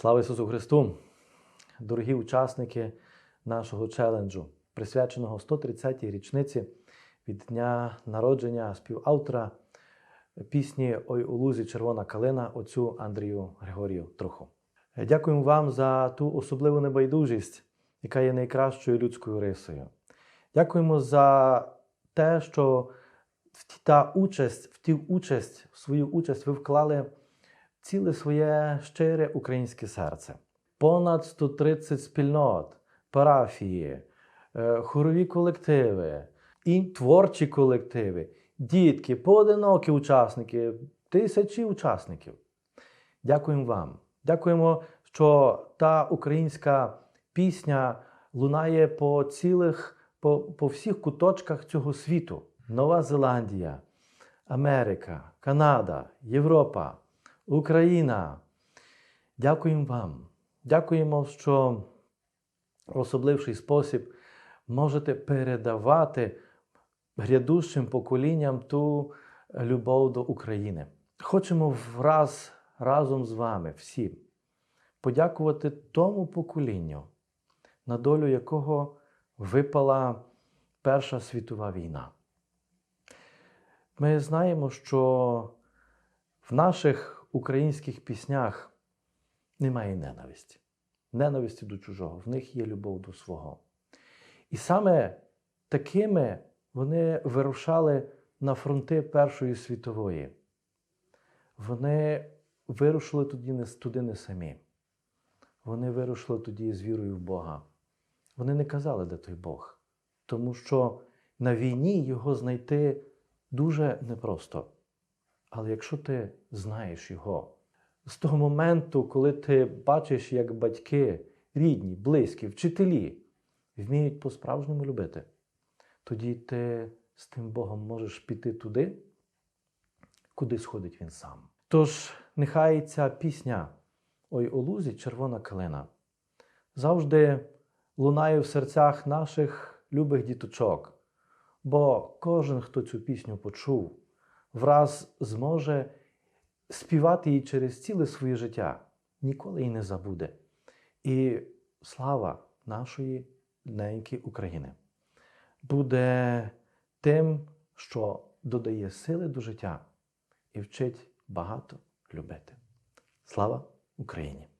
Слава Ісусу Христу! Дорогі учасники нашого челенджу, присвяченого 130-й річниці від дня народження співавтора пісні Ой у лузі Червона калина отцю Андрію Григорію Труху. Дякуємо вам за ту особливу небайдужість, яка є найкращою людською рисою. Дякуємо за те, що та участь, в ті участь, в свою участь ви вклали ціле своє щире українське серце. Понад 130 спільнот, парафії, е, хорові колективи, і творчі колективи, дітки, поодинокі учасники, тисячі учасників. Дякуємо вам. Дякуємо, що та українська пісня лунає по цілих, по, по всіх куточках цього світу. Нова Зеландія, Америка, Канада, Європа, Україна. Дякуємо вам. Дякуємо, що в особливий спосіб можете передавати грядущим поколінням ту любов до України. Хочемо враз разом з вами всім подякувати тому поколінню, на долю якого випала Перша світова війна. Ми знаємо, що в наших українських піснях немає ненависті. Ненависті до чужого, в них є любов до свого. І саме такими вони вирушали на фронти Першої світової. Вони вирушили тоді не, туди не самі. Вони вирушили тоді з вірою в Бога. Вони не казали, де той Бог, тому що на війні його знайти дуже непросто. Але якщо ти знаєш його, з того моменту, коли ти бачиш, як батьки, рідні, близькі, вчителі вміють по-справжньому любити, тоді ти з тим Богом можеш піти туди, куди сходить він сам. Тож, нехай ця пісня Ой у лузі червона калина завжди лунає в серцях наших любих діточок, бо кожен, хто цю пісню почув, враз зможе співати її через ціле своє життя, ніколи її не забуде. І слава нашої неньки України буде тим, що додає сили до життя і вчить багато любити. Слава Україні!